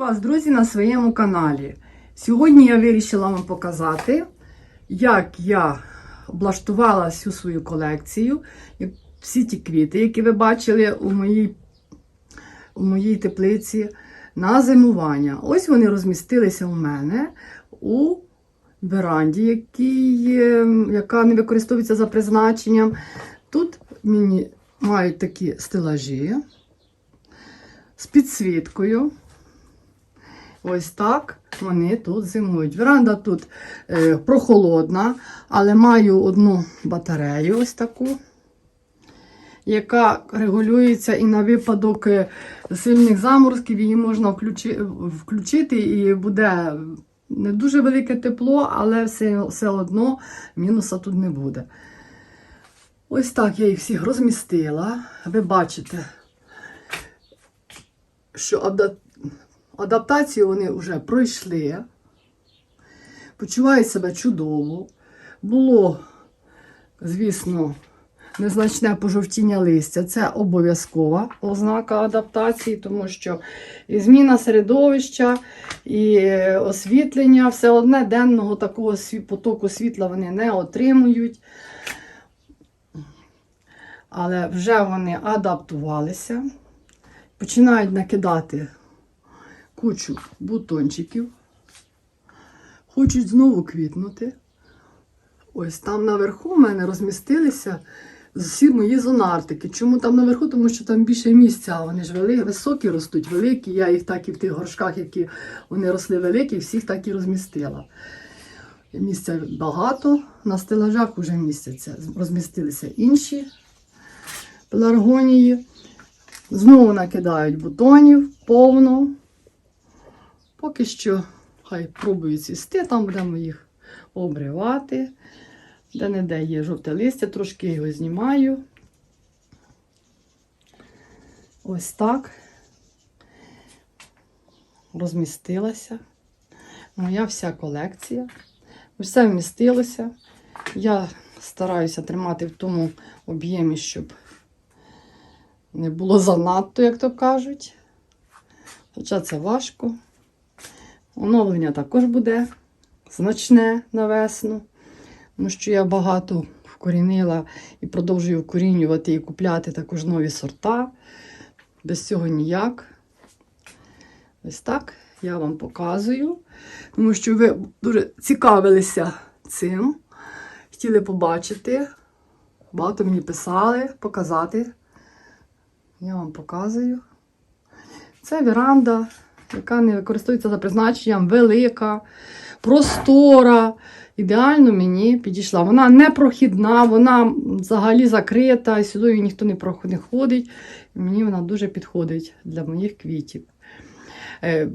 вас, друзі, на своєму каналі. Сьогодні я вирішила вам показати, як я облаштувала всю свою колекцію. Всі ті квіти, які ви бачили у моїй, у моїй теплиці на зимування. Ось вони розмістилися у мене у веранді, який, яка не використовується за призначенням. Тут мені мають такі стелажі з підсвіткою. Ось так вони тут зимують. Веранда тут е, прохолодна, але маю одну батарею ось таку, яка регулюється і на випадок е, сильних заморозків її можна включи, включити і буде не дуже велике тепло, але все, все одно мінуса тут не буде. Ось так я їх всіх розмістила. Ви бачите, що адаптацію вони вже пройшли, почувають себе чудово. Було, звісно, незначне пожовтіння листя. Це обов'язкова ознака адаптації, тому що і зміна середовища, і освітлення, все одне денного такого потоку світла вони не отримують. Але вже вони адаптувалися, починають накидати кучу бутончиків, хочуть знову квітнути. Ось там наверху в мене розмістилися всі мої зонартики. Чому там наверху? Тому що там більше місця. Вони ж вели, високі ростуть, великі. Я їх так і в тих горшках, які вони росли великі, всіх так і розмістила. Місця багато, на стелажах вже місяця розмістилися інші пеларгонії. Знову накидають бутонів повно. Поки що хай пробують цвісти, там будемо їх обривати. Де не де є жовте листя, трошки його знімаю. Ось так. Розмістилася. Моя вся колекція. Все вмістилося. Я стараюся тримати в тому об'ємі, щоб не було занадто, як то кажуть. Хоча це важко. Оновлення також буде значне на весну. Тому що я багато вкорінила і продовжую вкорінювати і купляти також нові сорта. Без цього ніяк. Ось так я вам показую. Тому що ви дуже цікавилися цим. Хотіли побачити. Багато мені писали, показати. Я вам показую. Це веранда, яка не використовується за призначенням, велика, простора. Ідеально мені підійшла. Вона не прохідна, вона взагалі закрита, сюди ніхто не ходить. Мені вона дуже підходить для моїх квітів. Е,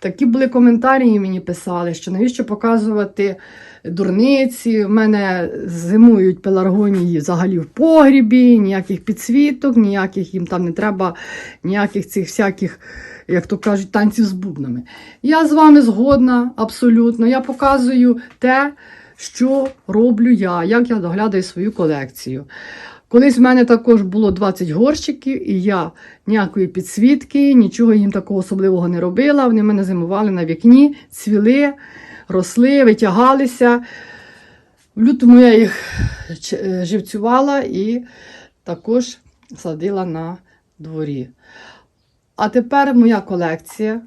Такі були коментарі, мені писали, що навіщо показувати дурниці. У мене зимують пеларгонії взагалі в погрібі, ніяких підсвіток, ніяких їм там не треба, ніяких цих всяких, як то кажуть, танців з бубнами. Я з вами згодна абсолютно. Я показую те, що роблю я, як я доглядаю свою колекцію. Колись в мене також було 20 горщиків, і я ніякої підсвітки, нічого їм такого особливого не робила. Вони мене зимували на вікні, цвіли, росли, витягалися. В лютому я їх е, живцювала і також садила на дворі. А тепер моя колекція.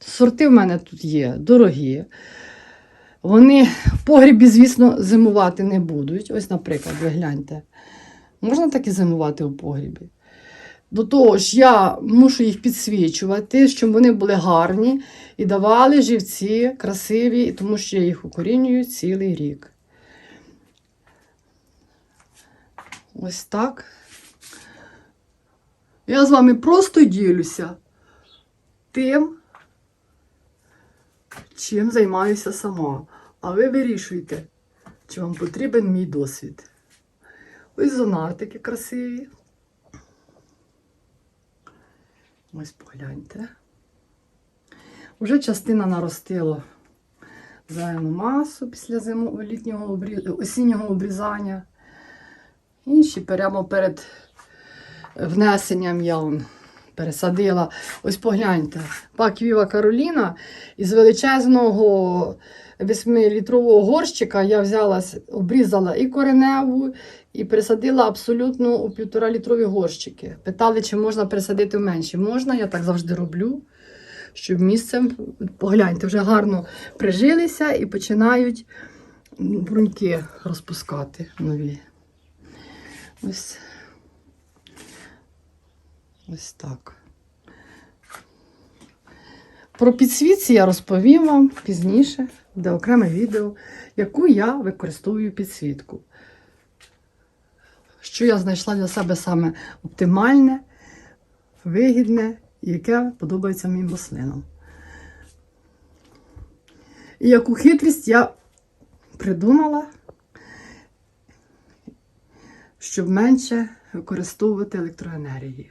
Сорти в мене тут є дорогі. Вони в погрібі, звісно, зимувати не будуть. Ось, наприклад, ви гляньте. Можна так і зимувати у погрібі. До того ж, я мушу їх підсвічувати, щоб вони були гарні і давали живці красиві, тому що я їх укорінюю цілий рік. Ось так. Я з вами просто ділюся тим, чим займаюся сама. А ви вирішуйте, чи вам потрібен мій досвід. Ось зонартики красиві. Ось погляньте. Уже частина наростила зелену масу після зиму, літнього осіннього обрізання. Інші прямо перед внесенням я пересадила. Ось погляньте, пак Віва Кароліна із величезного 8-літрового горщика я взяла, обрізала і кореневу, і пересадила абсолютно у півтора-літрові горщики. Питали, чи можна пересадити в менші. Можна, я так завжди роблю, щоб місцем, погляньте, вже гарно прижилися і починають бруньки розпускати нові. Ось. Ось так. Про підсвітці я розповім вам пізніше, буде окреме відео, яку я використовую підсвітку. Що я знайшла для себе саме оптимальне, вигідне яке подобається моїм рослинам. І яку хитрість я придумала, щоб менше використовувати електроенергії.